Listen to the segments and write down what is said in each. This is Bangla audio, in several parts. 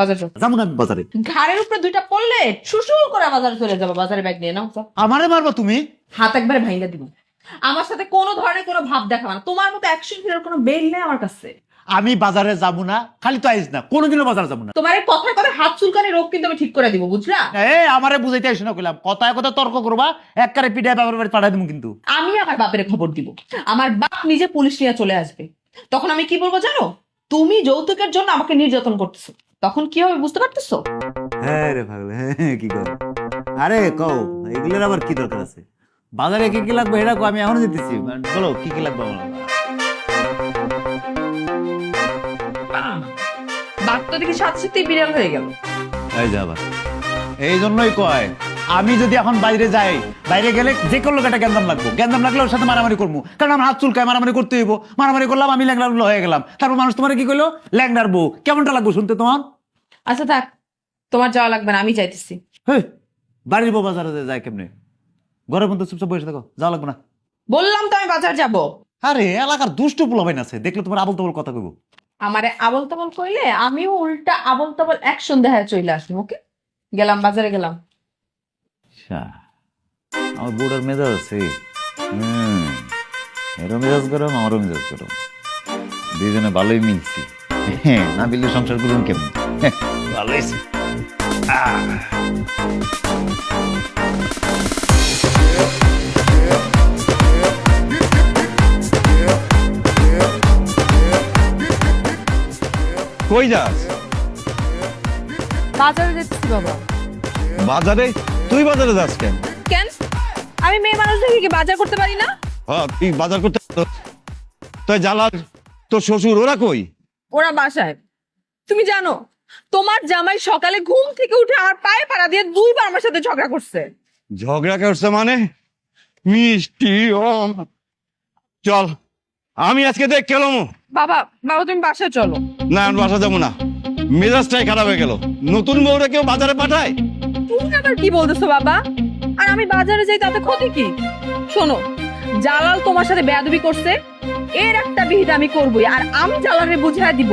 বাজার যাও যাব না আমি বাজারে। ঘাড়ের উপরে দুইটা পড়লে করে বাজারে চলে যাব বাজারে ব্যাগ নিয়ে নাও যাও। আমারে মারবা তুমি? হাত একবারে দিব। আমার সাথে কোনো ধরনের কোনো ভাব দেখাবে না তোমার মতো অ্যাকশন হিরোর কোনো বেল নেই আমার কাছে। আমি বাজারে যাব না খালি তো আইস না কোনোদিনও বাজারে যাব না। তোমার এই কথায় কথা হাত চুলকানি রোগ কিন্তু আমি ঠিক করে দিব বুঝলা? এ আমারে বুঝাইতে আইস না কইলাম কথায় কথা তর্ক করবা এক কারে পিঠায় বাবার বাড়ি পাঠাই দেবো কিন্তু। আমি আমার বাপের খবর দিব। আমার বাপ নিজে পুলিশ নিয়ে চলে আসবে। তখন আমি কি বলব জানো? তুমি যৌতুকের জন্য আমাকে নির্যাতন করতেছো। তখন কি হবে বুঝতে পারতেছো? হ্যাঁ রে পাগল হ্যাঁ কি কর? আরে কও এগুলোর আবার কি দরকার আছে? বাজারে কি কি লাগবে এটা কো আমি এখন দিতেছি বলো কি কি লাগবে আমার? বাপ তো দেখি সাথে সাথে বিড়াল হয়ে গেল। এই যাবা এই জন্যই কয় আমি যদি এখন বাইরে যাই বাইরে গেলে যে কোনো লোক একটা গ্যান্দাম লাগবো। গ্যান্দাম লাগলে ওর সাথে মারামারি করব। কারণ আমার হাত চুলকায় মারামারি করতে হইব। মারামারি করলাম আমি ল্যাংড়ার হয়ে গেলাম। তারপর মানুষ তোমার কি করল ল্যাংড়ার বউ। কেমনটা লাগবো শুনতে তোমার? আচ্ছা থাক। তোমার যাওয়া লাগবে না আমি চাইতেছি হেই, বাড়ির বউ বাজারে যায় কেমনে? ঘরের মধ্যে চুপচাপ বসে থাকো যাওয়া লাগবে না। বললাম তো আমি বাজার যাব। আরে এলাকার দুষ্ট পোলাবাইন আছে। দেখলে তোমার আবল তবল কথা কইব। আমারে আবল তাবল কইলে আমিও উল্টা আবল তাবল অ্যাকশন দেখা চলে আসব ওকে গেলাম বাজারে গেলাম। আচ্ছা। আমার বুড়ার মেজাজ আছে। হুম এরও মেজাজ গরম আমারও মেজাজ গরম। দুইজনে ভালোই মিলছি। হ্যাঁ না মিললে সংসার করুন কেমন? হ্যাঁ, ভালো কই যাস? বাজারে যেতেছি বাবা। বাজারে? তুই বাজারে যাস কেন? কেন? আমি মেয়ে মানুষ দেখি কি বাজার করতে পারি না? হ্যাঁ, তুই বাজার করতে তুই জালার তোর শ্বশুর ওরা কই? ওরা বাসায়। তুমি জানো তোমার জামাই সকালে ঘুম থেকে উঠে আর পায়ে পাড়া দিয়ে দুইবার আমার সাথে ঝগড়া করছে। ঝগড়া করছে মানে? মিষ্টি ও চল আমি আজকে দেখ কেলাম বাবা বাবা তুমি বাসায় চলো। না আমি বাসা যাব না। মেজাজটাই খারাপ হয়ে গেল। নতুন বউরা কেউ বাজারে পাঠায়? তুমি আবার কি বলতেছো বাবা? আর আমি বাজারে যাই তাতে ক্ষতি কি? শোনো জালাল তোমার সাথে বেয়াদবি করছে এর একটা বিহিত আমি করবই। আর আমি জালালে বুঝাই দিব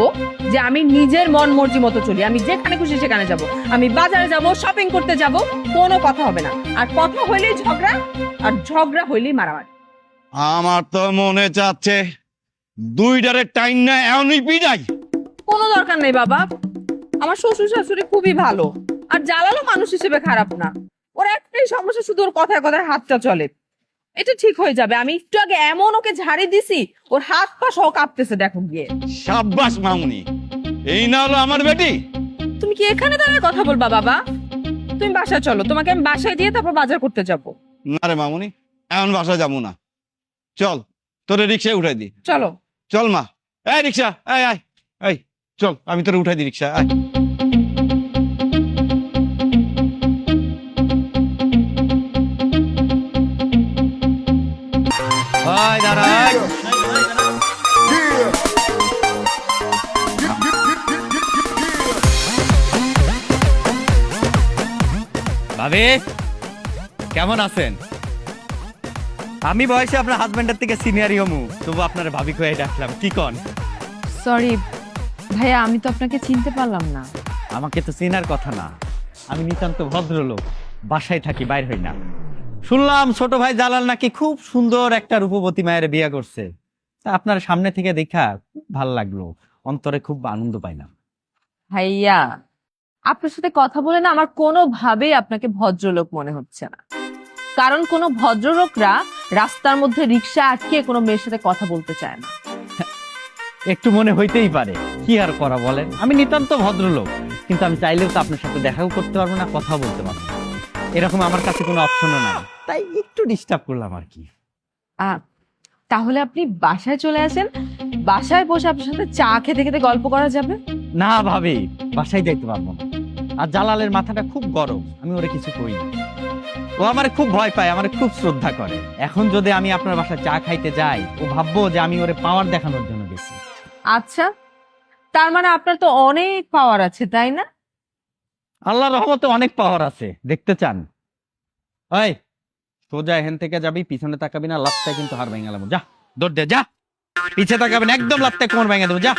যে আমি নিজের মন মর্জি মতো চলি। আমি যেখানে খুশি সেখানে যাব। আমি বাজারে যাব শপিং করতে যাব কোনো কথা হবে না। আর কথা হইলেই ঝগড়া আর ঝগড়া হইলেই মারামারি। আমার তো মনে চাচ্ছে দুইটারে টাইম না এমনই পিটাই কোনো দরকার নেই বাবা। আমার শ্বশুর শাশুড়ি খুবই ভালো। আর জালালও মানুষ হিসেবে খারাপ না। ওর একটাই সমস্যা শুধু ওর কথায় কথায় হাতটা চলে। এটা ঠিক হয়ে যাবে। আমি একটু আগে এমন ওকে ঝাড়ি দিছি ওর হাত পা সহ কাঁপতেছে দেখো গিয়ে। সাব্বাস মামুনি। এই না হলো আমার বেটি। তুমি কি এখানে দাঁড়ায় কথা বলবা বাবা? তুমি বাসায় চলো। তোমাকে আমি বাসায় দিয়ে তারপর বাজার করতে যাব। না রে মামুনি এমন বাসায় যাব না। চল তোরে রিক্সায় উঠাই দি চলো। চল মা। এই রিক্সা এই আয় এই। চল আমি তোরে উঠাই দি রিক্সা আয়। ভাবি কেমন আছেন? আমি বয়সে আপনার হাজবেন্ডের থেকে সিনিয়রই হমু তবু আপনার ভাবি কয়ে ডাকলাম কি কন? সরি ভাইয়া আমি তো আপনাকে চিনতে পারলাম না। আমাকে তো চেনার কথা না। আমি নিতান্ত ভদ্রলোক বাসায় থাকি বাইর হই না। শুনলাম ছোট ভাই জালাল নাকি খুব সুন্দর একটা রূপবতী মায়ের বিয়ে করছে। তা আপনার সামনে থেকে দেখা খুব ভালো লাগল অন্তরে খুব আনন্দ পাইলাম। ভাইয়া আপনার সাথে কথা বলে না আমার কোনোভাবেই আপনাকে ভদ্রলোক মনে হচ্ছে না। কারণ কোনো ভদ্রলোকরা রাস্তার মধ্যে রিক্সা আটকে কোনো মেয়ের সাথে কথা বলতে চায় না। একটু মনে হইতেই পারে। কি আর করা বলেন? আমি নিতান্ত ভদ্রলোক কিন্তু আমি চাইলেও তো আপনার সাথে দেখাও করতে পারব না কথাও বলতে পারব না। এরকম আমার কাছে কোনো অপশনও নাই। তাই একটু ডিস্টার্ব করলাম আর কি। আহ, তাহলে আপনি বাসায় চলে আসেন। বাসায় বসে আপনার সাথে চা খেতে খেতে গল্প করা যাবে? না ভাবি বাসায় যাইতে পারব না। আর জালালের মাথাটা খুব গরম আমি ওরে কিছু কই না। ও আমার খুব ভয় পায় আমার খুব শ্রদ্ধা করে। এখন যদি আমি আপনার বাসায় চা খাইতে যাই ও ভাববো যে আমি ওরে পাওয়ার দেখানোর জন্য আচ্ছা তার মানে আপনার তো অনেক পাওয়ার আছে তাই না? আল্লাহ রহমতে অনেক পাওয়ার আছে দেখতে চান। ওই সোজা এখান থেকে যাবি পিছনে তাকাবি না লাত্তায় কিন্তু হার ভেঙে গেলাম। যা দৌড় দে যা। পিছে তাকাবি না একদম লাত্তায় কোমর ভেঙে দেবো যা।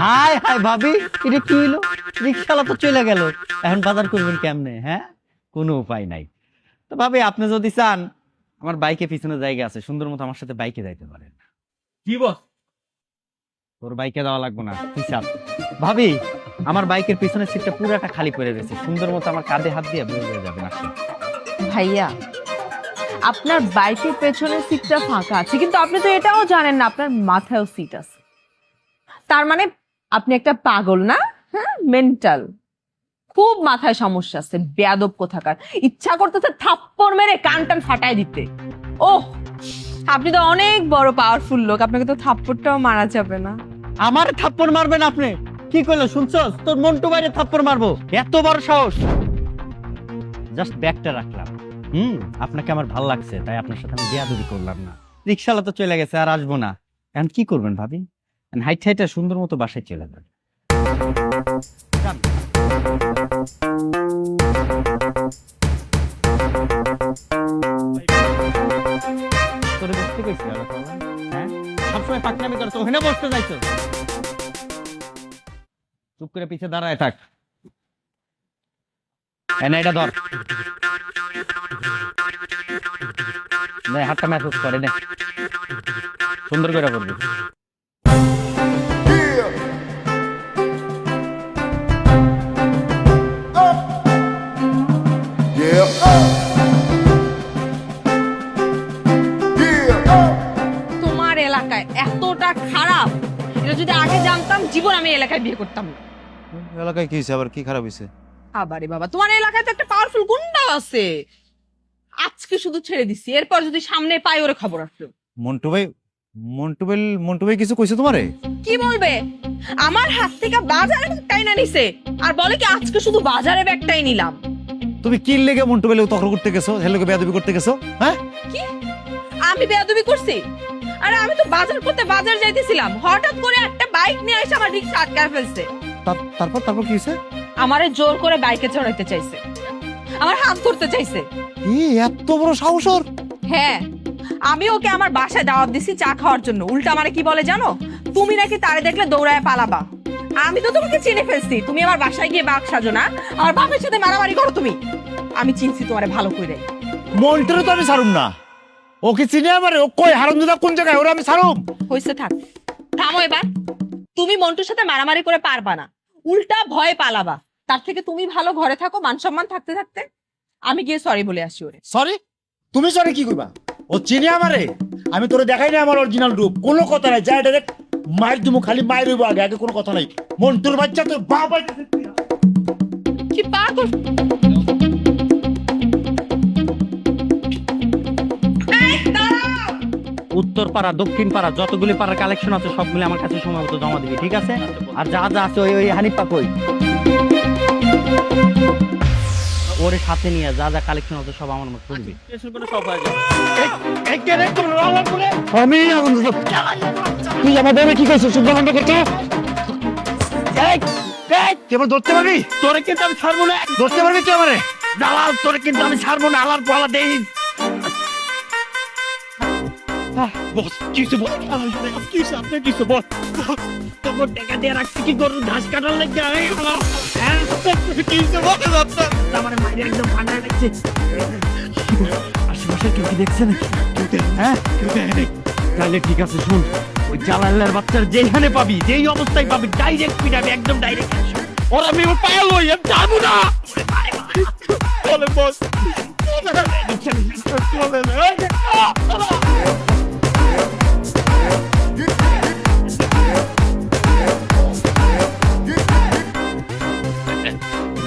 হাই হাই ভাবি এটা কি হলো? রিক্সাওয়ালা তো চলে গেল। এখন বাজার করবেন কেমনে হ্যাঁ? কোনো উপায় নাই। তো ভাবি আপনি যদি চান আমার বাইকে পিছনে জায়গা আছে সুন্দর মতো আমার সাথে বাইকে যাইতে পারেন। কি বস? তোর বাইকে যাওয়া লাগবে না। তুই ভাবি, আমার বাইকের পিছনের সিটটা পুরাটা খালি করে রয়েছে সুন্দর মতো আমার কাঁধে হাত দিয়ে বের হয়ে যাবেন আসলে ভাইয়া, আপনার বাইকের পেছনের সিটটা ফাঁকা আছে, কিন্তু আপনি তো এটাও জানেন না, আপনার মাথায়ও সিট আছে। তার মানে আপনি একটা পাগল না? হ্যাঁ? মেন্টাল খুব মাথায় সমস্যা আছে, বেয়াদব কোথাকার। ইচ্ছা করতেছে থাপ্পড় মেরে কান টান ফাটায় দিতে। ওহ! আপনি তো অনেক বড় পাওয়ারফুল লোক, আপনাকে তো থাপ্পড়টাও মারা যাবে না। আমার থাপ্পড় মারবেন আপনি? কি করল শুনছস? তোর মন্টু বাইরে থাপ্পড় মারবো। এত বড় সাহস। জাস্ট ব্যাগটা রাখলাম। হুম, আপনাকে আমার ভালো লাগছে, তাই আপনার সাথে আমি বিয়াদবি করলাম না। রিক্সাওয়ালা তো চলে গেছে, আর আসব না। এখন কি করবেন ভাবি? হাইট হাইটা সুন্দর মতো বাসায় চলে যাবেন যান। তোরে দেখতে কইছি হ্যাঁ? সবসময় পাকনামি করছ ওখানে বসতে যাইছো চুপ করে পিছে দাঁড়ায় থাক। এনে এটা ধর। নে, হাতটা ম্যাসেজ করে নে। সুন্দর করে করবি। করতাম না। এলাকায় কি হয়েছে? আবার কি খারাপ হয়েছে? আবারে বাবা তোমার এলাকায় তো একটা পাওয়ারফুল গুন্ডা আছে। আজকে শুধু ছেড়ে দিছি এরপর যদি সামনে পাই ওরে খবর আসলো। মন্টু ভাই মন্টু ভাই মন্টু ভাই কিছু কইছে তোমারে? কি বলবে? আমার হাত থেকে বাজারে ব্যাগটাই না নিছে। আর বলে কি আজকে শুধু বাজারে ব্যাগটাই নিলাম। তুমি কি লেগে মন্টু ভাই তখন করতে গেছো? হেলোকে বেয়াদবি করতে গেছো? হ্যাঁ? কি? আমি বেয়াদবি করছি? আরে আমি তো বাজার করতে বাজার যাইতেছিলাম। হঠাৎ করে একটা বাইক নিয়ে এসে আমার রিক্সা আটকায় ফেলছে। তার- তারপর তারপর কি হয়েছে? আমারে জোর করে বাইকে চড়াইতে চাইছে। আমার হাত ধরতে চাইছে। ই এত বড় সাহস ওর হ্যাঁ আমি ওকে আমার বাসায় দাওয়াত দিছি চা খাওয়ার জন্য। উল্টা মানে কি বলে জানো? তুমি নাকি তারে দেখলে দৌড়ায় পালাবা। আমি তো তোমাকে চিনে ফেলছি। তুমি আমার বাসায় গিয়ে বাঘ সাজো না। আমার বাপের সাথে মারামারি করো তুমি। আমি চিনছি তোমারে ভালো করে মন্টুরে তো আমি ছাড়ুম না। ওকে চিনে আমারে ও কই হারাম দাদা কোন জায়গায়? ওরা আমি ছাড়ুম। হয়েছে থাক। থামো এবার। তুমি মন্টুর সাথে মারামারি করে পারবা না। উল্টা ভয়ে পালাবা। তার থেকে তুমি ভালো ঘরে থাকো মান সম্মান থাকতে থাকতে। আমি গিয়ে সরি বলে আসি ওরে। সরি তুমি সরি কি কইবা? ও চিনে আমারে? আমি তোরে দেখাই না আমার অরিজিনাল রূপ। কোনো কথা নাই। যাই ডাইরেক্ট মাইর দিমু খালি মাইর হইব আগে আগে কোনো কথা নাই। মন্টুর বাচ্চা তোর আইতাছে। কি পাগল? উত্তর পাড়া দক্ষিণ পাড়া যতগুলি পাড়ার কালেকশন আছে সবগুলি আমার কাছে সময় মতো জমা দিবি ঠিক আছে? আর যা যা আছে ওই ওই হানিপা কই ওরে সাথে নিয়ে যা যা কালেকশন আছে সব আমার মতো করবি সব হয়ে যাবে আমি আগুন তুই আমার দেবে কি কইছিস? শুদ্ধ বন্ধ করতে আমার ধরতে পারবি? তোরে কিন্তু আমি ছাড়বো না। ধরতে পারবি তুই আমারে? দালাল তোরে কিন্তু আমি ছাড়বো না। আলার পালা দেই। বস কিছু বল কিছু আপনি কিছু বল তোর টাকা দিয়ে রাখছি কি করুন ঘাস কাটার লেগে কিছু বল আমার একদম ঠান্ডা লাগছে আশেপাশে কেউ কি দেখছে হ্যাঁ কেউ দেখে তাহলে ঠিক আছে শুন ওই জালালের বাচ্চার যেখানে পাবি যেই অবস্থায় পাবি ডাইরেক্ট পিটাবি একদম ডাইরেক্ট ওরা আমি ওর পায়ে লই আমি না বলে বস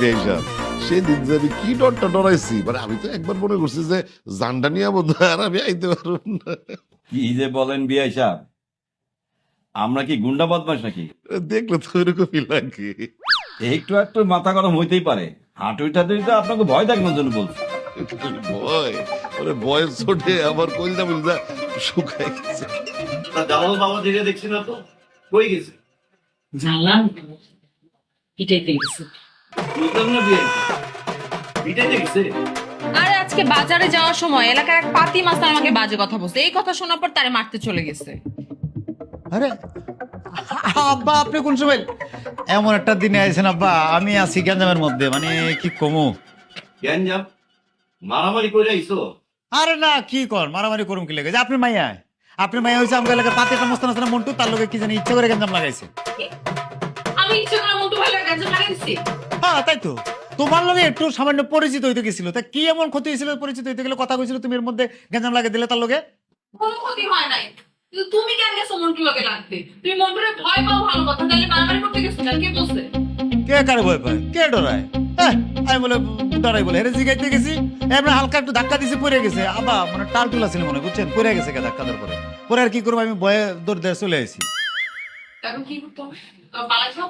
বেশাব সেদিন যে আমি কি ডরটা ডরাইছি মানে আমি তো একবার মনে করছি যে জানটা নিয়ে বন্ধু আর আমি আইতে পারব না। কি যে বলেন বিআই সাহেব আমরা কি গুন্ডা বদমাস নাকি? দেখলে তো এরকমই লাগে। একটু একটু মাথা গরম হইতেই পারে। হাঁটুই টাটুই তো আপনাকে ভয় দেখানোর জন্য বলছি। ভয়? ওরে বয়স ছোটে আমার কলজা মিলজা শুকাই গেছে। জালাল বাবা দেখছি না তো কই গেছে? জানলাম পিটাইতে গেছে। আরে আজকে বাজারে যাওয়ার সময় এলাকার এক পাতি মাস্টার আমাকে বাজে কথা বলছে। এই কথা শোনার পর তারে মারতে চলে গেছে। আরে আব্বা আপনি কোন সময়? এমন একটা দিনে আইছেন আব্বা। আমি আছি গ্যাঞ্জামের মধ্যে মানে কি কমু? গ্যাঞ্জাম মারামারি করে আইছো? আরে না কি কর? মারামারি করুম কি লেগে? আপনি মাইয়া আপনি মাইয়া হয়েছে আমাকে এলাকার পাতে একটা মস্তান আছে না মন্টু? তার লোকে কি জানি ইচ্ছা করে গ্যাঞ্জাম লাগাইছে। আমি ইচ্ছে করে মন্টু ভাই লাগাইছি। হ্যাঁ তাই তো। তোমার লগে একটু সামান্য পরিচিত হইতে গেছিল। তা কি এমন ক্ষতি হয়েছিল পরিচিত হইতে গেলে কথা কইছিল তুমি এর মধ্যে গ্যাঞ্জাম লাগিয়ে দিলে তার লগে? কোনো ক্ষতি হয় নাই। কিন্তু তুমি কেন গেছো লাগতে তুমি মন্টুরে ভয় পাও ভালো কথা তাহলে মারামারি করতে গেছো কেন? কে বলছে? কে কারে ভয় পায়? কে ডরায়? হ্যাঁ আমি বলে ডরাই বলে। হেরে জিগাইতে গেছি এমনি হালকা একটু ধাক্কা দিছে পড়ে গেছে। আবা মানে টাল টুলা ছিল মনে বুঝছেন? পড়ে গেছে কে ধাক্কা দেওয়ার পরে। পরে আর কি করব আমি ভয়ে দৌড় দিয়ে চলে আসি এখন কি করতে? হবে? পালাইছো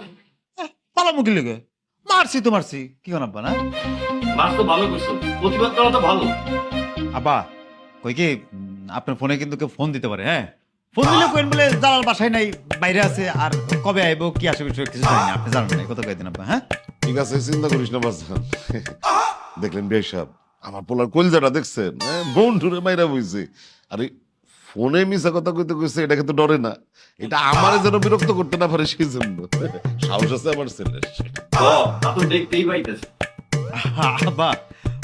পালামুখী লেগে? মারছি তো মারছি। কি কোন আব্বা না? মাছ তো ভালো করছ। প্রতিবাদ করা তো ভালো। আব্বা কই কি আপনার ফোনে কিন্তু কেউ ফোন দিতে পারে হ্যাঁ? ফোন দিলে কোয়েন বলে জালাল বাসায় নাই বাইরে আছে আর কবে আইবো কি আসবে বিষয় কিছু জানি না আপনি জানেন না কত কয়েকদিন আব্বা হ্যাঁ? ঠিক আছে চিন্তা করিস না বাজান দেখলেন সাহেব আমার পোলার কলজাটা দেখছেন হ্যাঁ? বোন ঠুরে মাইরা বইছে। আরে ফোনে মিশা কথা কইতে কইছে এটা কিন্তু ডরে না। এটা আমার যেন বিরক্ত করতে না পারে সেই জন্য। সাহস আছে আমার ছেলের ও তা তো দেখতেই আব্বা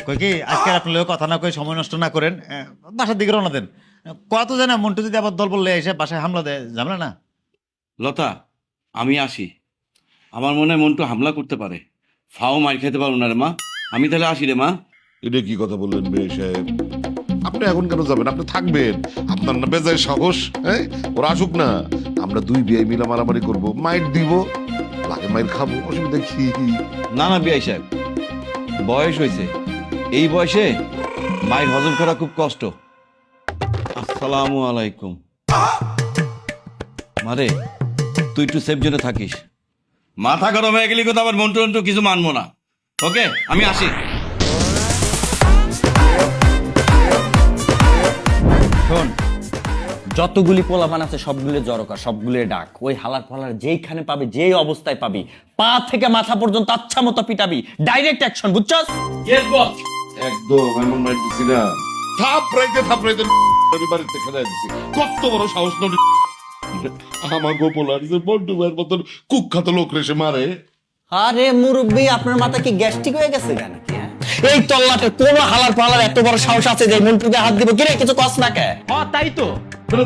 কই কি আজকে আপনার লগে কথা না কই সময় নষ্ট না করেন বাসার দিকে রওনা দেন। কত জানা মন্টু যদি আবার দল বললে এসে বাসায় হামলা দেয় ঝামেলা না? লতা আমি আসি। আমার মনে হয় মন্টু হামলা করতে পারে। ফাও মার খেতে পারব না রে মা। আমি তাহলে আসি রে মা। এটা কি কথা বললেন বিয়ে সাহেব? আপনি এখন কেন যাবেন? আপনি থাকবেন। আপনার না বেজায় সাহস হ্যাঁ? ওরা আসুক না। আমরা দুই বিয়ে মিলে মারামারি করব। মাইট দিব লাগে মাইর খাব, অসুবিধা কি? না না বিয়াই সাহেব। বয়স হয়েছে। এই বয়সে মায়ের হজম করা খুব কষ্ট। আসসালামু আলাইকুম। মারে, তুই একটু সেফ জোনে থাকিস। মাথা গরম হয়ে গেলি কোথাও আবার মন্টু কিছু মানবো না। ওকে, আমি আসি। শোন যতগুলি পোলাপান আছে সবগুলো জড়কা সবগুলো ডাক। ওই হালার ফালার যেইখানে পাবি যেই অবস্থায় পাবি পা থেকে মাথা পর্যন্ত আচ্ছা মতো পিটাবি। ডাইরেক্ট অ্যাকশন বুঝছস? একদম এমন মাইট দিছি না। থাপ রাইতে থাপ রাইতে আমি বাড়িতে খেলে দিছি। কত বড় সাহস নদী আমার গোপলার যে বন্টু ভাইয়ের মতন কুখ্যাত লোক রেসে মারে। আরে মুরব্বি আপনার মাথা কি গ্যাস্ট্রিক হয়ে গেছে কেন এই তল্লাটে কোন হালার পালার এত বড় সাহস আছে যে মন্টুকে হাত দিব? কিরে কিছু কস না কে তাই তো।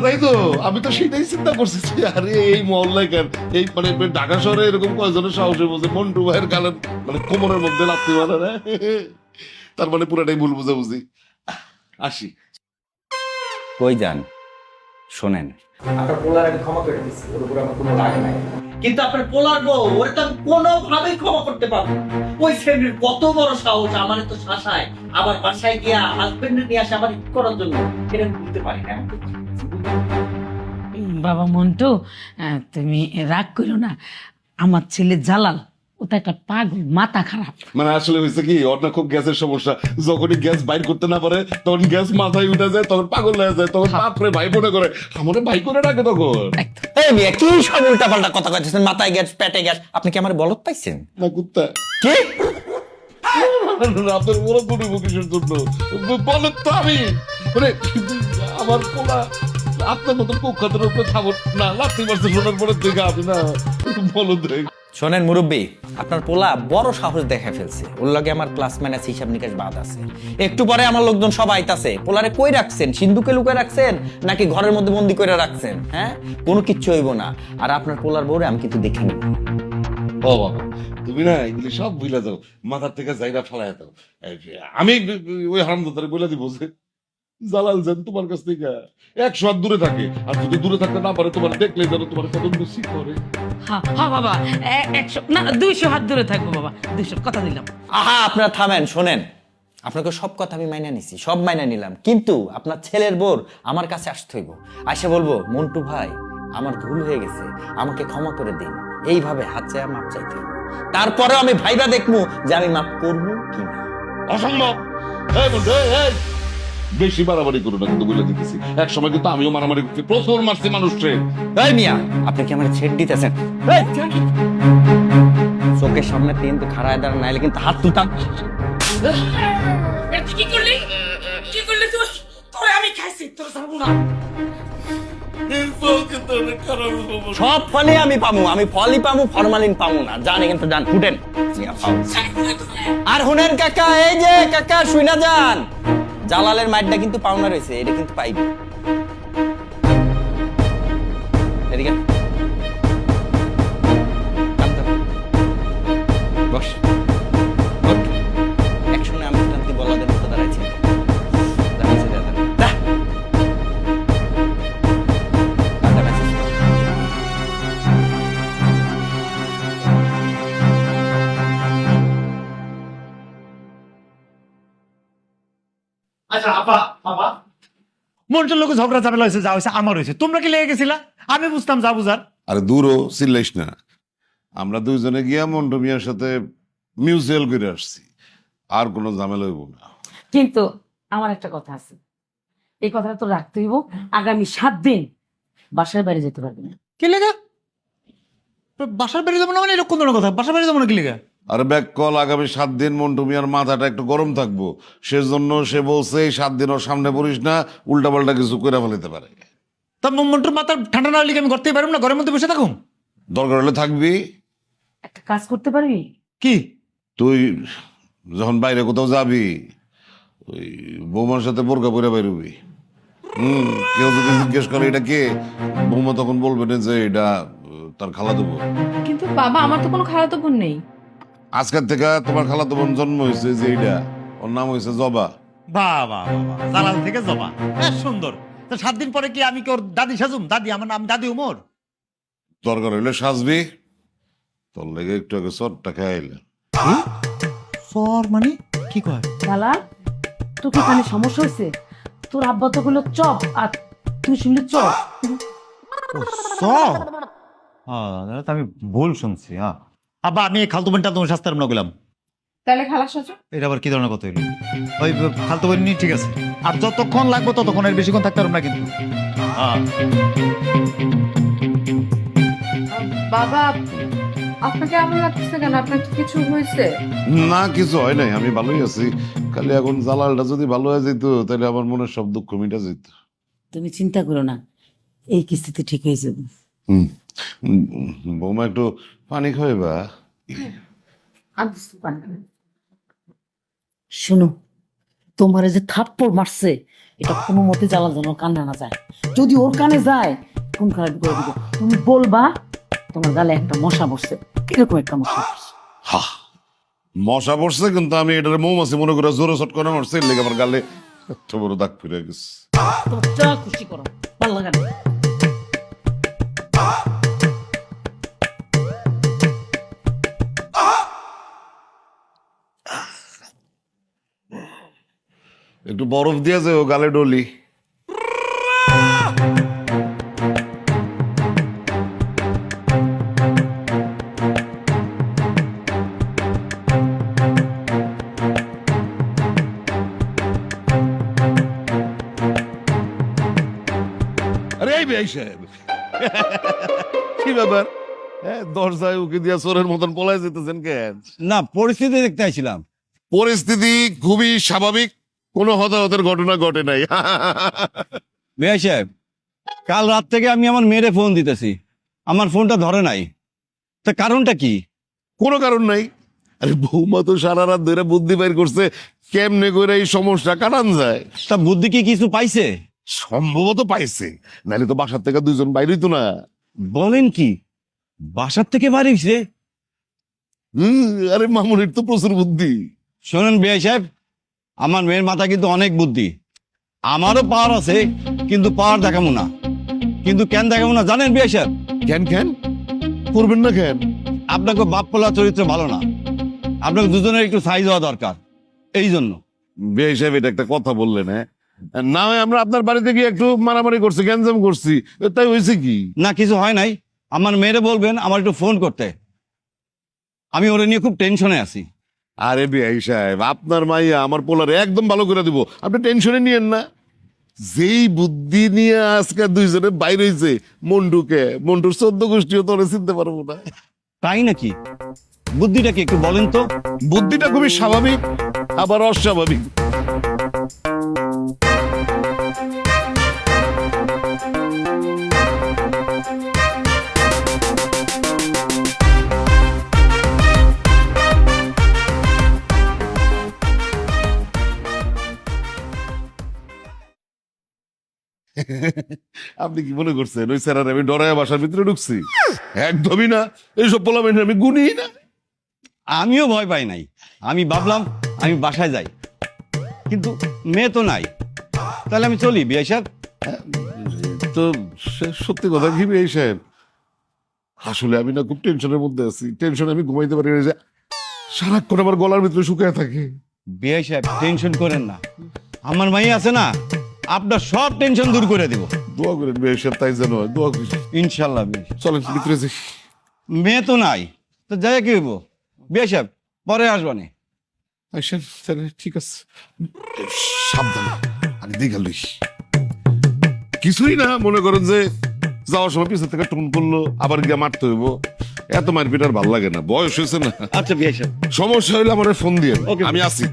তাই তো আমি তো সেটাই চিন্তা করছি আরে এই মহল্লায় কেন? এই মানে ঢাকা শহরে এরকম কয়জনের সাহসে বসে মন্টু ভাইয়ের গালের মানে কোমরের মধ্যে লাত্তি মারে না তার মানে পুরাটাই ভুল বুঝে বুঝি আসি। কই যান? শোনেন আপনার পোলার আমি ক্ষমা করে দিচ্ছি ওর উপর আমার কোনো রাগ নাই। কিন্তু আপনার পোলার বউ তো আমি ক্ষমা করতে পারব ওই শ্রেণির কত বড় সাহস আমার তো শাসায়, আবার বাসায় গিয়া হাজবেন্ড নিয়ে আসে আমার করার জন্য। বুঝতে পারি না বাবা মন্টু তুমি রাগ করো না। আমার ছেলে জালাল ও তো একটা পাগল মাথা খারাপ। মানে আসলে হয়েছে কি ওর না খুব গ্যাসের সমস্যা। যখনই গ্যাস বাইর করতে না পারে তখন গ্যাস মাথায় উঠে যায় তখন পাগল হয়ে যায় তখন বাপরে ভাই মনে করে আমারে ভাই করে ডাকে তখন। এই মিয়া কি সব উল্টা পাল্টা কথা কইতেছেন? মাথায় গ্যাস পেটে গ্যাস। আপনি কি আমার বলত পাইছেন? না কুত্তা। কি? আপনার বড় গরু কিসের জন্য। বলেন তো আমি। মানে আমার পোলা আপনার মতন কুখ্যাতের উপরে খাব না লাত্তি মারতে শোনার পরে দেখে আমি না। বলো দেখ শোনেন মুরব্বী, আপনার পোলা বড় সাহস দেখা ফেলছে। ওর লগে আমার প্লাস মাইনাস হিসাব নিকাশ বাদ আছে। একটু পরে আমার লোকজন সব আইতাছে, পোলারে কই রাখছেন? সিন্ধুকে লুকে রাখছেন নাকি ঘরের মধ্যে বন্দি করে রাখছেন? হ্যাঁ? কোনো কিচ্ছু হইব না। আর আপনার পোলার বউরে আমি কিন্তু দেখে নিব ও বাবা, তুমি না এগুলি সব বুঝলে যাও মাথার থেকে জায়গা ফেলায় দাও। আমি ওই হারামদাদারে বলে দিব যে। জালাল যেন তোমার কাছ থেকে একশো হাত দূরে থাকে। আর যদি দূরে থাকতে না পারে তোমার দেখলে যেন তোমার কত খুশি করে হ্যাঁ হ্যাঁ বাবা একশো না দুইশো হাত দূরে থাকব বাবা দুইশো কথা দিলাম। আহা আপনারা থামেন শোনেন। আপনাকে সব কথা আমি মাইনা নিছি সব মাইনা নিলাম। কিন্তু আপনার ছেলের বোর আমার কাছে আসতে হইব। আসে বলব মন্টু ভাই আমার ভুল হয়ে গেছে আমাকে ক্ষমা করে দিন। এইভাবে হাত চায় মাপ চাইতে তারপরে আমি ভাইবা দেখব যে আমি মাপ করব কি না অসম্ভব। এই বন্ধু এই, এই। বেশি মারামারি করো না কিন্তু বলে দিতেছি। এক সময় কিন্তু আমিও মারামারি করছি। প্রচুর মারছি মানুষকে এই মিয়া আপনি কি আমার ছেড় দিতেছেন? চোখের সামনে তিন তো খাড়ায় দাঁড়ান নাইলে কিন্তু হাত তুলতাম কি করলি? কি করলি তুই? তোরে আমি খাইছি তোর যাব না। সব ফলই আমি পামু আমি ফলই পামু ফরমালিন পামু না। জান কিন্তু জান ফুটেন আর হুনেন কাকা এই যে কাকা শুইনা যান। জালালের মাইটটা কিন্তু পাওনা রয়েছে এটা কিন্তু পাইবে। এদিকে আপা আপা মন্টুর লোক ঝগড়া ঝামেলা হয়েছে যা হয়েছে আমার হয়েছে তোমরা কি লেগে গেছিলা? আমি বুঝতাম যা বুঝার। আরে দূরও চিল্লাইস না। আমরা দুইজনে গিয়া মন্টু মিয়ার সাথে মিউজিয়াল করে আসছি। আর কোনো ঝামেলা হইব না। কিন্তু আমার একটা কথা আছে। এই কথাটা তো রাখতে হইব আগামী সাত দিন বাসার বাইরে যেতে পারবি না। কি লেগে? বাসার বেরিয়ে যাব না মানে এরকম ধরনের কথা? বাসার বেরিয়ে যাব না কি লেগে? আর ব্যাক কল আগামী সাত দিন মন্টু মিয়ার মাথাটা একটু গরম থাকব। সেজন্য সে বলছে এই সাত দিন ওর সামনে পড়িস না উল্টাপাল্টা কিছু করে ফেলতে পারে। তা মন্টুর মাথার ঠান্ডা না হলে কি আমি করতেই পারব না? ঘরের মধ্যে বসে থাকুম দরকার হলে থাকবি। একটা কাজ করতে পারবি? কি? তুই যখন বাইরে কোথাও যাবি ওই বৌমার সাথে বোরকা পরে বেরোবি। হুম কেউ যদি জিজ্ঞেস করে এটা কে? বৌমা তখন বলবে না যে এটা তার খালা দেবো কিন্তু বাবা আমার তো কোনো খালাতো বোন নেই। আজকের থেকে তোমার খালাতো বোন জন্ম হয়েছে যে এইটা ওর নাম হয়েছে জবা। বাহ বাহ বাহ, থেকে জমা বেশ সুন্দর। তো সাত দিন পরে কি আমি কি ওর দাদি সাজুম? দাদি আমার নাম দাদি উমর? দরকার হইলে সাজবি। তোর লেগে একটু আগে চটটা খাইলে সর মানে? কি কয়? দালা তোর কি কানে সমস্যা হয়েছে তোর আব্বা তো গুলো চপ আর তুই শুনলি চপ ও সর হ্যাঁ তাহলে তো আমি ভুল শুনছি হ্যাঁ আব্বা আমি খালতু বোনটা তোমার শাস্তার না গেলাম তাহলে খালা সাজো এটা আবার কি ধরনের কথা হইল? ওই খালতু বোন ঠিক আছে। আর যতক্ষণ লাগবে ততক্ষণ এর বেশিক্ষণ থাকতে পারব না কিন্তু। হ্যাঁ বাবা আপনাকে এমন লাগতেছে কেন? আপনার কি কিছু হয়েছে? না কিছু হয় নাই। আমি ভালোই আছি। খালি এখন জালালটা যদি ভালো হয়ে যেত তাহলে আমার মনের সব দুঃখ মিটা যেত। তুমি চিন্তা করো না। এই কিস্তিতে ঠিক হয়ে যাবে। হুম। বৌমা একটু পানি খাইবা শোনো তোমার যে থাপ্পড় মারছে এটা কোনো মতে জ্বালা যেন কান্না না যায়। যদি ওর কানে যায় কোন খারাপ করে দিবে? তুমি বলবা তোমার গালে একটা মশা বসছে কীরকম একটা মশা বসছে হা মশা পড়ছে কিন্তু আমি এটার মৌমাছি মনে করে জোরে শট করে মারছে এর লেগে আমার গালে এত বড় দাগ ফিরে গেছে। তোমার যা খুশি করো ভালো লাগে একটু বরফ দিয়ে যায় ও গালে ডলি। আরে এই ভাই সাহেব। কি ব্যাপার? হ্যাঁ দরজায় উকি দিয়া চোরের মতন পলায় যেতেছেন কেন? না পরিস্থিতি দেখতে আইছিলাম। পরিস্থিতি খুবই স্বাভাবিক। কোনো হতাহতের ঘটনা ঘটে নাই। বিআই সাহেব কাল রাত থেকে আমি আমার মেয়েরে ফোন দিতেছি। আমার ফোনটা ধরে নাই। তা কারণটা কি? কোনো কারণ নাই। আরে বৌমা তো সারা রাত ধরে বুদ্ধি বাইর করছে কেমনে করে এই সমস্যা কাটান যায়? তা বুদ্ধি কি কিছু পাইছে? সম্ভবত পাইছে। নাহলে তো বাসার থেকে দুইজন বাইরেই তো না। বলেন কি বাসার থেকে বাড়িছে হুম, আরে মামুনির তো প্রচুর বুদ্ধি। শোনেন বিআই সাহেব আমার মেয়ের মাথা কিন্তু অনেক বুদ্ধি। আমারও পাওয়ার আছে কিন্তু পাওয়ার দেখাবো না। কিন্তু কেন দেখাবো না? জানেন বিআই সাহেব? কেন কেন? করবেন না কেন? আপনাকে বাপ পোলা চরিত্র ভালো না। আপনাকে দুজনের একটু সাইজ হওয়া দরকার। এই জন্য। বেশ সাহেব এটা একটা কথা বললেন হ্যাঁ? না হয় আমরা আপনার বাড়িতে গিয়ে একটু মারামারি করছি গ্যাঞ্জাম করছি তাই হয়েছে কি? না কিছু হয় নাই। আমার মেয়েরে বলবেন আমার একটু ফোন করতে। আমি ওরে নিয়ে খুব টেনশনে আছি। আরে বিআই সাহেব আপনার মাইয়া আমার পোলারে একদম ভালো করে দিব। আপনি টেনশনে নিয়েন না। যেই বুদ্ধি নিয়ে আজকে দুইজনে বাইরে হয়েছে মন্টুকে মন্টুর চোদ্দ গোষ্ঠীও তো চিনতে পারব না। তাই নাকি? বুদ্ধিটা কি একটু বলেন তো। বুদ্ধিটা খুবই স্বাভাবিক আবার অস্বাভাবিক। আপনি কি মনে করছেন? ওই স্যার আমি ডরায় বাসার ভিতরে ঢুকছি? একদমই না। এইসব পোলামেন আমি গুনি না। আমিও ভয় পাই নাই। আমি ভাবলাম আমি বাসায় যাই। কিন্তু মেয়ে তো নাই। তাহলে আমি চলি বিয়ে সাহেব? তো সত্যি কথা কি এই সাহেব? আসলে আমি না খুব টেনশনের মধ্যে আছি। টেনশন আমি ঘুমাইতে পারি না যে সারাক্ষণ আমার গলার ভিতরে শুকায় থাকে। বিয়ে সাহেব টেনশন করেন না। আমার মাই আছে না? আপনার সব টেনশন দূর করে দিব। দোয়া করেন মেয়ে তাই যেন হয় দোয়া করি। ইনশাল্লাহ সাহেব। চলেন ভিতরে যাই। মেয়ে তো নাই তো যাই কি হইব? বিয়ে সাহেব পরে আসবানে আসেন তাহলে ঠিক আছে। সাবধান আমি দিঘা লই কিছুই না মনে করেন যে যাওয়ার সময় পিছন থেকে টুন করল আবার গিয়ে মারতে হইব। এত মারপিট আর ভালো লাগে না বয়স হয়েছে না। আচ্ছা বিয়ে সাহেব। সমস্যা হইলে আমার ফোন দিয়ে আমি আসি।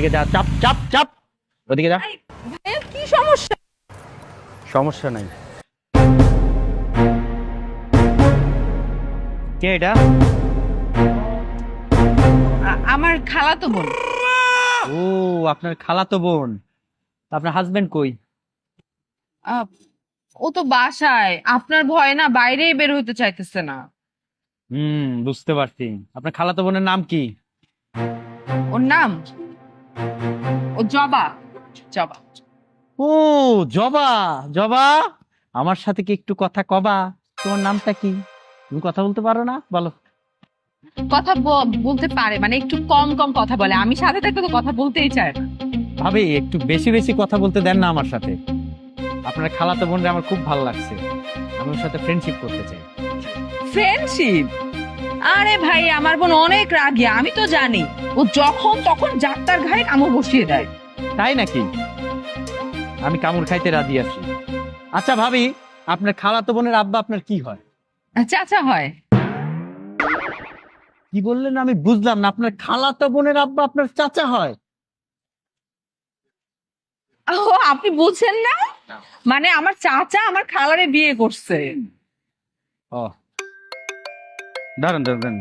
ওদিকে যা চাপ চাপ চাপ। ওদিকে যা। কি সমস্যা? সমস্যা নাই। কে এটা? আমার খালাতো বোন। ও আপনার খালাতো বোন। আপনার হাজবেন্ড কই? ও তো বাসায়। আপনার ভয় না বাইরেই বের হইতে চাইতেছে না। হুম বুঝতে পারছি। আপনার খালাতো বোনের নাম কি? ওর নাম ও জবা। জবা। ও জবা জবা। আমার সাথে কি একটু কথা কবা? তোমার নামটা কি? তুমি কথা বলতে পারো না? বলো। কথা বলতে পারে মানে একটু কম কম কথা বলে। আমি সাথে থাকতে তো কথা বলতেই চায় না। ভাবি একটু বেশি বেশি কথা বলতে দেন না আমার সাথে। আপনার খালাতো বোনরে আমার খুব ভালো লাগছে। আমি ওর সাথে ফ্রেন্ডশিপ করতে চাই। ফ্রেন্ডশিপ আরে ভাই আমার বোন অনেক রাগী আমি তো জানি। ও যখন তখন যাত্রার ঘায়ে কামড় বসিয়ে দেয়। তাই নাকি? আমি কামড় খাইতে রাজি আছি। আচ্ছা ভাবি আপনার খালাতো বোনের আব্বা আপনার কি হয়? চাচা হয়। কি বললেন? আমি বুঝলাম না আপনার খালাতো বোনের আব্বা আপনার চাচা হয়। ও আপনি বুঝছেন না। মানে আমার চাচা আমার খালারে বিয়ে করছে। ও দাঁড়ান দাঁড়ান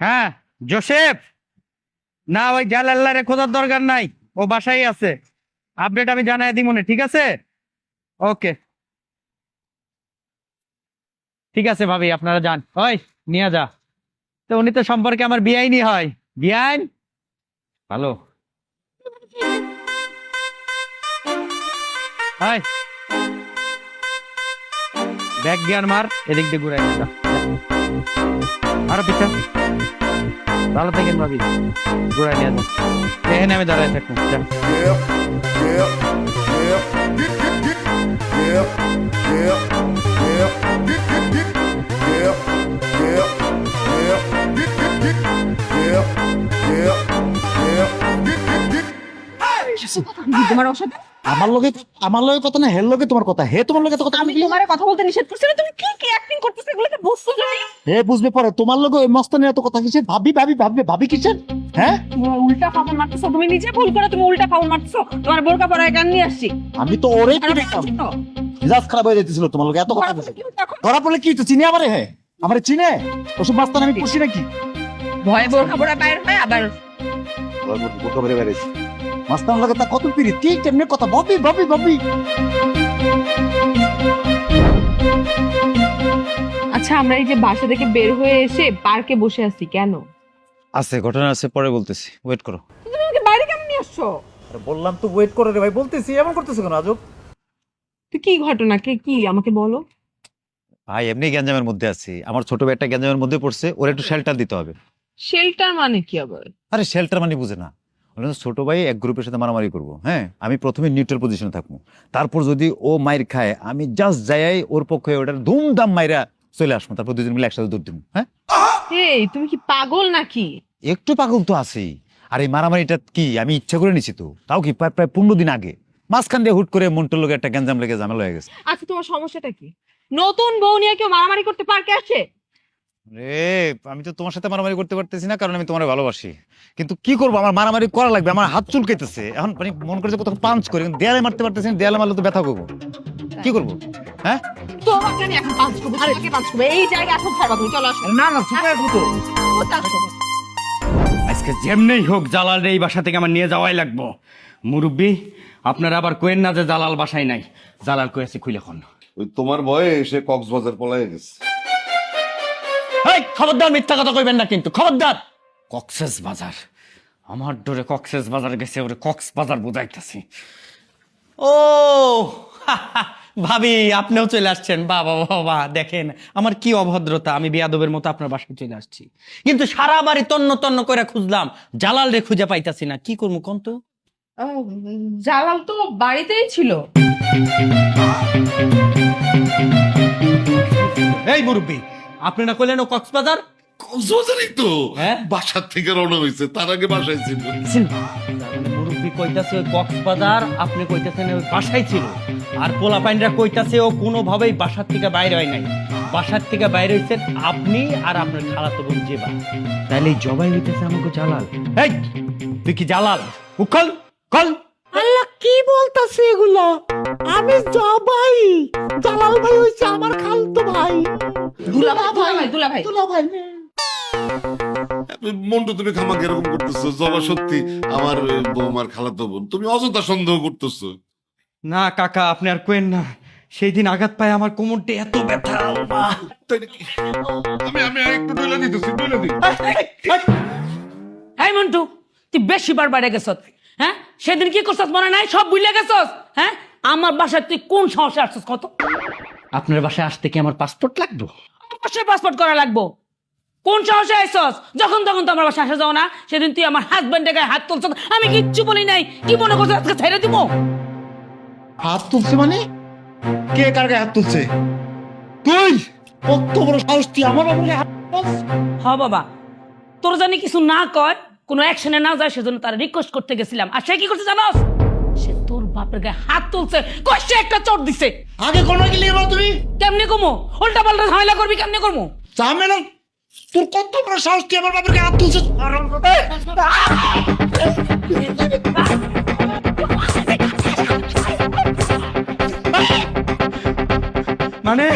হ্যাঁ জোসেফ! না, ওই জালাল্লারে খোঁজার দরকার নাই। ও বাসায় আছে। আপডেট আমি জানাই দিই মনে ঠিক আছে? ওকে। ঠিক আছে ভাবি, আপনারা যান। ওই, নিয়ে যা। তো উনি তো সম্পর্কে আমার বিআইনি হয়। বিআইন? ভালো। হাই ব্যাগ গিয়ার মার, এদিক দিয়ে ঘুরাই যা আরও পিছা ভালো থাকেন ভাবি ঘুরাই নিয়ে যা এখানে আমি দাঁড়ায় থাকুন যা। তোমার সাথে আমার লগে আমার লগে কথা না হের লগে তোমার কথা হে তোমার লগে কথা আমি তোমারে কথা বলতে নিষেধ করছি না তুমি কি কি অ্যাক্টিং করতেছো এগুলোকে বুঝছ তুমি? হে বুঝবে পরে তোমার লগে ওই এত কথা কিসের? ভাবি ভাবি ভাবি ভাবি কিসের? হ্যাঁ উল্টা ফাউল মারতেছো তুমি নিজে ভুল করে তুমি উল্টা ফাউল মারতেছো তোমার বোরকা কান নিয়ে আসছি। আমি তো ওরে মিজাজ খারাপ হয়ে যেতেছিল তোমার লগে এত কথা? ধরা পড়লে কি তো চিনি আমারে হে? আমারে চিনে? ওসব মাস্তান আমি খুশি নাকি? ভয়ে বোরকা পরা বাইর হয় আবার মাস্তান লগে তা কত পিড়ি? ঠিক তেমনি কথা? ভাবি ভাবি ভাবি। আচ্ছা আমরা এই যে বাসা থেকে বের হয়ে এসে পার্কে বসে আছি কেন? আছে ঘটনা আছে পরে বলতেছি। ওয়েট করো। তুমি আমাকে বাড়ি কেন নিয়ে আসছো? বললাম তো ওয়েট করে রে ভাই বলতেছি এমন করতেছো কেন আজব? তো কি ঘটনা? কে কি? আমাকে বলো। ভাই এমনি গ্যাঞ্জামের মধ্যে আছি। আমার ছোট ভাই একটা গ্যাঞ্জামের মধ্যে পড়ছে ওর একটু শেল্টার দিতে হবে। শেল্টার মানে কি আবার? আরে শেল্টার মানে বুঝে না। ছোট ভাই এক গ্রুপের সাথে মারামারি করব হ্যাঁ? আমি প্রথমে নিউট্রাল পজিশনে থাকব। তারপর যদি ও মাইর খায় আমি জাস্ট যাই ওর পক্ষে ওটার ধুমধাম মাইরা চলে আসব তারপর দুজন মিলে একসাথে দৌড় দিব হ্যাঁ? এই তুমি কি পাগল নাকি? একটু পাগল তো আছেই। আর এই মারামারিটা কি আমি ইচ্ছা করে নিছি তো। তাও কি প্রায় প্রায় পনেরো দিন আগে। মাঝখান দিয়ে হুট করে মন্টুর লোকে একটা গ্যাঞ্জাম লেগে ঝামেলা হয়ে গেছে। আচ্ছা তোমার সমস্যাটা কি? নতুন বউ নিয়ে কেউ মারামারি করতে পার্কে আসে? রে আমি তো তোমার সাথে মারামারি করতে পারতেছি না কারণ আমি তোমার ভালোবাসি। কিন্তু কি করব? আমার মারামারি করা লাগবে আমার হাত চুলকাইতেছে। এখন মানে মন করছে কোথাও পাঞ্চ করে কিন্তু দেয়ালে মারতে পারতেছি না দেয়ালে মারলে তো ব্যথা করব। কি করব? হ্যাঁ? তোমাকে আমি এখন পাঁচ করব তোমাকে পাঁচ করব। এই জায়গায় এখন ছাড়বা তুমি চলো আসো। না না চুপ তো আজকে যেমনেই হোক জালাল এই বাসা থেকে আমার নিয়ে যাওয়াই লাগবো। মুরব্বী আপনারা আবার কোয়েন না যে জালাল বাসায় নাই। জালাল কয়েছে খুলে খন ওই তোমার ভয়ে এসে কক্সবাজার পলায় গেছে। এই খবরদার মিথ্যা কথা কইবেন না কিন্তু খবরদার! কক্সেস বাজার। আমার ডোরে কক্সেস বাজার গেছে ওরে কক্স বাজার বুঝাইতেছি। ও ভাবি আপনিও চলে আসছেন। বাবা বাবা দেখেন আমার কি অভদ্রতা আমি বিয়াদবের মতো আপনার বাসায় চলে আসছি। কিন্তু সারা বাড়ি তন্ন তন্ন করে খুঁজলাম জালাল রে খুঁজে পাইতাছি না। কি করব কোন তো? জালাল তো বাড়িতেই ছিল। এই মুরব্বী আপনি না কইলেন ও কক্সবাজার? কক্সবাজারই তো। হ্যাঁ? বাসার থেকে রওনা হয়েছে তার আগে বাসায় ছিল। মুরব্বী কইতাছে ওই কক্সবাজার আপনি কইতাছেন ওই বাসায় ছিল। আর পোলা পাইনরা কইতাছে ও কোনোভাবেই বাসার থেকে বাইরে হয় নাই। বাসার থেকে বাইরে হইছেন আপনি আর আপনার খালাতো বোন জেবা। তাহলে এই জবাই হইতেছে আমাকে জালাল। এই তুই কি জালাল? উখল কল আল্লাহ কি বলতাছে এগুলো? আমি জবাই। জালাল ভাই হইছে আমার খালতো ভাই। দুলা ভাই দুলা ভাই মন্টু তুমি খামাকে এরকম করতেছো জবা সত্যি আমার বৌমার খালাতো বোন। তুমি অযথা সন্দেহ করতেছো। না কাকা আপনি আর কোয়েন না। সেই দিন আঘাত পায় আমার কোমরটা এত ব্যথা আল্লাহ। তাই নাকি? আমি আমি একটু দইলা দিতেছি দইলা দিই এই মন্টু তুই বেশি বার বাইরে গেছত হ্যাঁ? সেদিন কি করছস মনে নাই? সব ভুলে গেছস হ্যাঁ? আমার বাসায় তুই কোন সাহসে আসছস কত? আপনার বাসায় আসতে কি আমার পাসপোর্ট লাগবে? অবশ্যই পাসপোর্ট করা লাগবো। কোন সাহসে আইসস? যখন তখন তো আমার বাসায় আসা যাও না। সেদিন তুই আমার হাজবেন্ডের গায়ে হাত তুলছ আমি কিচ্ছু বলি নাই। কি মনে করছিস আজকে ছেড়ে দিব? হাত তুলছে মানে? কে কার গায়ে হাত তুলছে? তুই! কত বড় সাহস তুই আমার বাবুকে হাত তুলছিস? হ বাবা। তোর জানি কিছু না কয় কোনো অ্যাকশনে না যায় সেজন্য তার রিকোয়েস্ট করতে গেছিলাম। আর সে কি করছে জানোস? সে তোর বাপের গায়ে হাত তুলছে কষ্টে একটা চোট দিছে? আগে কোন গেলি এবার তুমি? কেমনে কমো? উল্টা পাল্টা ঝামেলা করবি কেমনে করব ঝামেলা? তোর কত বড় সাহস তুই আমার বাবুকে হাত তুলছিস? মানে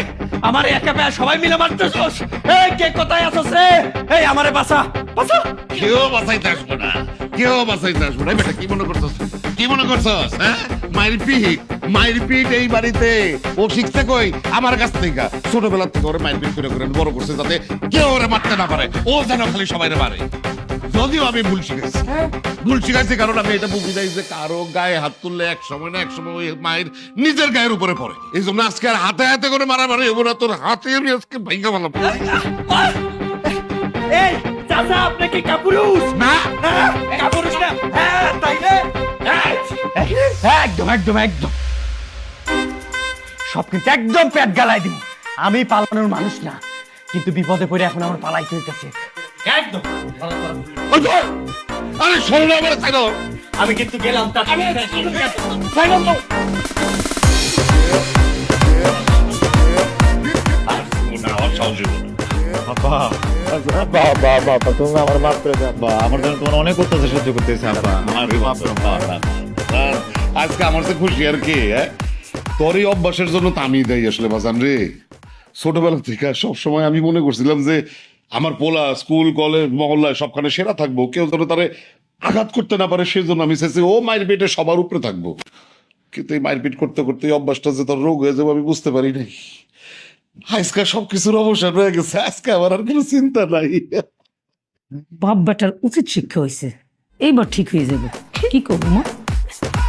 আমার একা পায়ে সবাই মিলে মারতেছস? এই কে কোথায় আছস রে এই আমারে বাসা বাসা কেউ বাঁচাইতে আসব না কেউ বাঁচাইতে আসব না। বেটা কি মনে করছস কি মনে করছস হ্যাঁ? মায়ের মায়ের পিঠ এই বাড়িতে। ও শিখছে কই? আমার কাছ থেকে। ছোটবেলা থেকে ওরে মায়ের করে করে বড় করছে যাতে কেউ ওরে মারতে না পারে। ও যেন খালি সবাই মারে। যদিও আমি ভুল শিখেছি। ভুল শিখাইছি কারণ আমি এটা বুঝি যাই যে কারও গায়ে হাত তুললে এক সময় না এক সময় ওই মায়ের নিজের গায়ের উপরে পড়ে। এই জন্য আজকে আর হাতে হাতে করে মারামারি হব না। তোর হাতে আমি আজকে ভাইঙ্গা ভালো এই চাচা আপনি কি কাপুরুষ? না। হ্যাঁ, কাপুরুষ না। হ্যাঁ তাই এই, এই, একদম একদম একদম। সব কিন্তু একদম পেট গালাই দিব। আমি পালানোর মানুষ না কিন্তু বিপদে পড়ে এখন আমার পালাইতে হইতেছে একদম। আরে শোনো আমার ছাড়ো আমি কিন্তু গেলাম তার বাবা বাবা বাবা তুমি আমার মাফ করে দাও। আমার জন্য তোমার অনেক অত্যাচার সহ্য করতেছে আব্বা আমার মাফ করে দাও। আর আজকে আমার তো খুশি আর কি হ্যাঁ? তোর অভ্যাসের জন্য তো আমি দেই আসলে বাজান রে। ছোটবেলা থেকে সব সময় আমি মনে করছিলাম যে আমার পোলা, স্কুল, কলেজ, মহল্লায় সবখানে সেরা থাকব, কেউ যেন তারে আঘাত করতে না পারে সেই জন্য আমি চাইছি ও মায়ের পেটে সবার উপরে থাকব। কিন্তু এই মায়ের পিট করতে করতে এই অভ্যাসটা যে তোর রোগ হয়ে যাবে আমি বুঝতে পারি নাই। আজকে সবকিছুর অবসান হয়ে গেছে, আজকে আমার আর কোনো চিন্তা নাই। বাপ বেটার উচিত শিক্ষা হয়েছে এইবার ঠিক হয়ে যাবে। কি করব মা?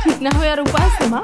ঠিক না হয়ে আর উপায় আছে মা